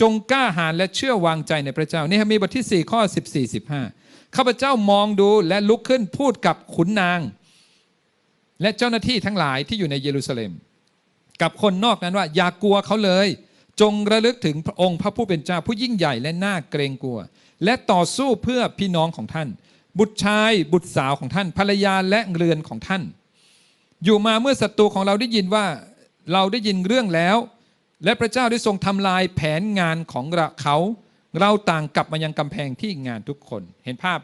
จงกล้าหาญและเชื่อวางใจในพระเจ้านี่มีบทที่ 4 ข้อ 14 15ข้าพเจ้ามองดูและลุกขึ้นพูดกับขุนนาง และเจ้าหน้าที่ทั้งหลายที่อยู่ในเยรูซาเล็ม กับคนนอกนั้นว่า อย่ากกลัวเขาเลย จงระลึกถึงพระองค์พระผู้เป็นเจ้าผู้ยิ่งใหญ่และน่าเกรงกลัว และต่อสู้เพื่อพี่น้องของท่าน บุตรชายบุตรสาวของท่านภรรยาและเรือนของท่าน อยู่มาเมื่อศัตรูของเราได้ยินว่าเราได้ยินเรื่องแล้ว และพระเจ้าได้ทรงทำลายแผนงานของเราเขา เราต่างกลับมายังกำแพงที่งานทุกคน เห็นภาพ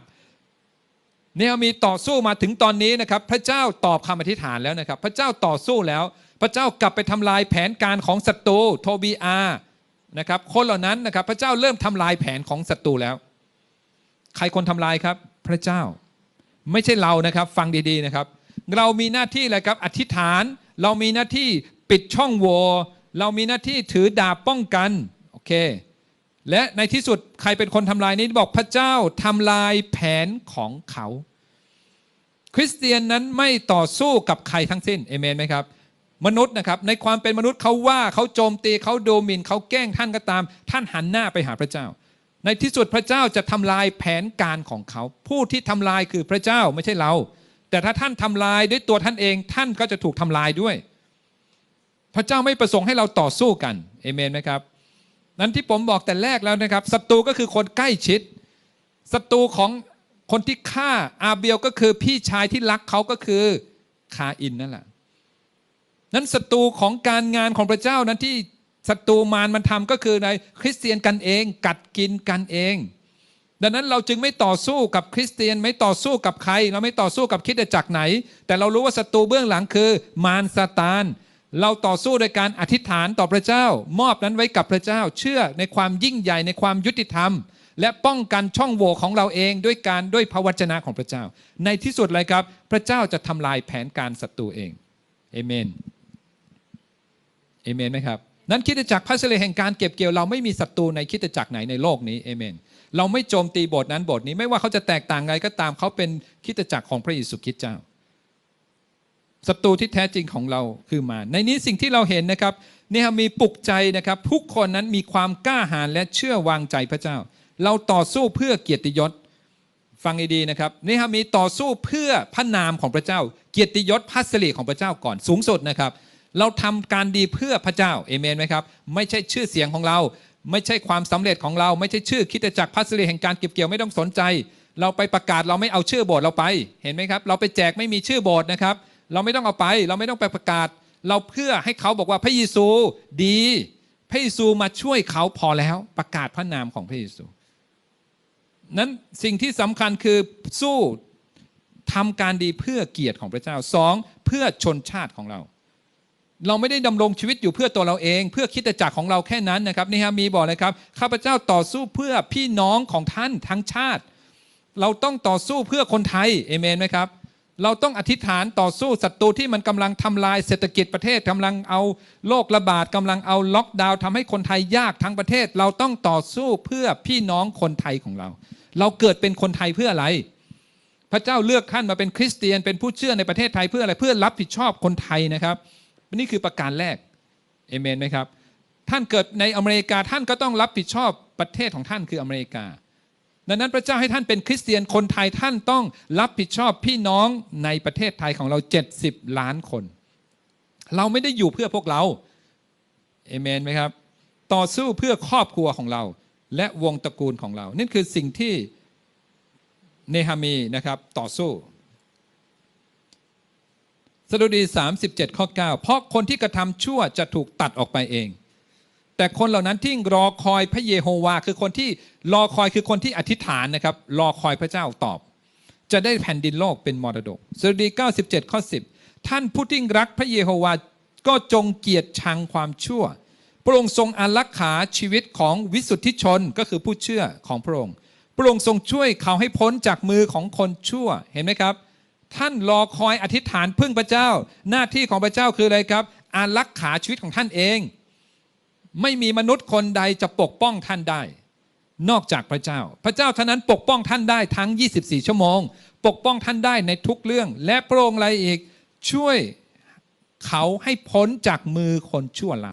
เนฮามีต่อสู้มาถึงตอนนี้นะครับ พระเจ้าตอบคำอธิษฐานแล้วนะครับ พระเจ้าต่อสู้แล้ว พระเจ้ากลับไปทำลายแผนการของศัตรูโทบีอานะครับ คนเหล่านั้นนะครับ พระเจ้าเริ่มทำลายแผนของศัตรูแล้ว ใครคนทำลายครับ พระเจ้า ไม่ใช่เรานะครับ ฟังดีๆนะครับ เรามีหน้าที่อะไรครับ อธิษฐาน เรามีหน้าที่ปิดช่องโหว่ เรามีหน้าที่ถือดาบป้องกันโอเค และในที่สุดใครเป็นคนทำลายนี้บอกพระเจ้าทำลายแผนของเขา คริสเตียนนั้นไม่ต่อสู้กับใครทั้งสิ้นเอเมนไหมครับมนุษย์นะครับในความเป็นมนุษย์เขาว่าเขาโจมตีเขาโดมินเขาแกล้งท่านก็ตาม ท่านหันหน้าไปหาพระเจ้า ในที่สุดพระเจ้าจะทำลายแผนการของเขา ผู้ที่ทำลายคือพระเจ้าไม่ใช่เรา แต่ถ้าท่านทำลายด้วยตัวท่านเองท่านก็จะถูกทำลายด้วย พระเจ้าไม่ประสงค์ให้เราต่อสู้กันเอเมนไหมครับ นั้นที่ผมบอกแต่แรกแล้วนะครับศัตรูก็คือคนใกล้ชิดศัตรูของคนที่ฆ่าอาเบลก็คือพี่ชายที่รักเขาก็คือคาอินนั่นแหละนั้นศัตรูของการงานของพระเจ้านั้นที่ศัตรูมารมันทำก็คือในคริสเตียนกันเอง กัดกินกันเอง ดังนั้นเราจึงไม่ต่อสู้กับคริสเตียนไม่ต่อสู้กับใคร เราไม่ต่อสู้กับคิดจักรไหน แต่เรารู้ว่าศัตรูเบื้องหลังคือมารซาตาน เราต่อสู้โดยการอธิษฐานต่อพระเจ้า มอบนั้นไว้กับพระเจ้า เชื่อในความยิ่งใหญ่ในความยุติธรรม และป้องกันช่องโหว่ของเราเองด้วยการด้วยพระวจนะของพระเจ้า ในที่สุดเลยครับ พระเจ้าจะทำลายแผนการศัตรูเองเอเมนเอเมนไหมครับนั้นคิดจักรพระสิริแห่งการเก็บเกี่ยวเราไม่มีศัตรูในคิดจักรไหนในโลกนี้เอเมนเราไม่โจมตีโบสถ์นั้นโบสถ์นี้ไม่ว่าเขาจะแตกต่างไงก็ตามเขาเป็นคิดจักรของพระเยซูคริสต์เจ้า ศัตรูที่แท้จริงของเราคือมา ในนี้สิ่งที่เราเห็นนะครับเนี่ครับมีปลุกใจนะครับทุกคนนั้นมีความกล้าหาญและเชื่อวางใจพระเจ้า เราต่อสู้เพื่อเกียรติยศฟังดีๆนะครับนี่ครับมีต่อสู้เพื่อพระนามของพระเจ้า เกียรติยศพัสริของพระเจ้าก่อนสูงสุดนะครับ เราทำการดีเพื่อพระเจ้าเอเมนไหมครับไม่ใช่ชื่อเสียงของเรา ไม่ใช่ความสำเร็จของเรา ไม่ใช่ชื่อคิดจักรพัสริแห่งการเก็บเกี่ยวไม่ต้องสนใจ เราไปประกาศเราไม่เอาชื่อโบสถ์เราไป เห็นไหมครับ เราไปแจกไม่มีชื่อโบสถ์นะครับ เราไม่ต้องเอาไป เราไม่ต้องไปประกาศ เราเพื่อให้เขาบอกว่าพระเยซูดี พระเยซูมาช่วยเขาพอแล้วประกาศพระนามของพระเยซู นั้นสิ่งที่สำคัญคือสู้ทำการดีเพื่อเกียรติของพระเจ้าสองเพื่อชนชาติของเรา เราไม่ได้ดำรงชีวิตอยู่เพื่อตัวเราเอง เพื่อคิดจักรของเราแค่นั้นนะครับนี่ฮะมีบอกเลยครับข้าพเจ้าต่อสู้เพื่อพี่น้องของท่านทั้งชาติ เราต้องต่อสู้เพื่อคนไทยเอเมนไหมครับ เราต้องอธิษฐานต่อสู้ศัตรูที่มันกำลังทำลายเศรษฐกิจประเทศกำลังเอาโรคระบาดกำลังเอาล็อกดาวน์ทำให้คนไทยยากทั้งประเทศ เราต้องต่อสู้เพื่อพี่น้องคนไทยของเรา เราเกิดเป็นคนไทยเพื่ออะไร พระเจ้าเลือกท่านมาเป็นคริสเตียนเป็นผู้เชื่อในประเทศไทยเพื่ออะไรเพื่อรับผิดชอบคนไทยนะครับนี่คือประการแรกเอเมนไหมครับท่านเกิดในอเมริกาท่านก็ต้องรับผิดชอบประเทศของท่านคืออเมริกา ดังนั้นพระเจ้าให้ท่านเป็นคริสเตียนคนไทยท่านต้องรับผิดชอบพี่น้องในประเทศไทยของเรา 70 ล้านคน เราไม่ได้อยู่เพื่อพวกเราเอเมนไหมครับ ต่อสู้เพื่อครอบครัวของเรา และวงตระกูลของเรานี่คือสิ่งที่เนฮามีนะครับต่อสู้สดุดี 37 ข้อ 9 เพราะคนที่กระทำชั่วจะถูกตัดออกไปเอง แต่คนเหล่านั้นที่รอคอยพระเยโฮวา คือคนที่รอคอยคือคนที่อธิษฐานนะครับ รอคอยพระเจ้าตอบ จะได้แผ่นดินโลกเป็นมรดกสดุดี 97 ข้อ 10 ท่านผู้ที่รักพระเยโฮวาก็จงเกียรติชังความชั่ว พระองค์ทรงอารักขาชีวิตของวิสุทธิชนก็คือผู้เชื่อของพระองค์ พระองค์ทรงช่วยเขาให้พ้นจากมือของคนชั่วเห็นไหมครับ ท่านรอคอยอธิษฐานพึ่งพระเจ้า หน้าที่ของพระเจ้าคืออะไรครับอารักขาชีวิตของท่านเอง ไม่มีมนุษย์คนใดจะปกป้องท่านได้ นอกจากพระเจ้า พระเจ้าเท่านั้นปกป้องท่านได้ทั้ง 24 ชั่วโมง ปกป้องท่านได้ในทุกเรื่อง และพระองค์อะไรอีกช่วยเขาให้พ้นจากมือคนชั่วร้าย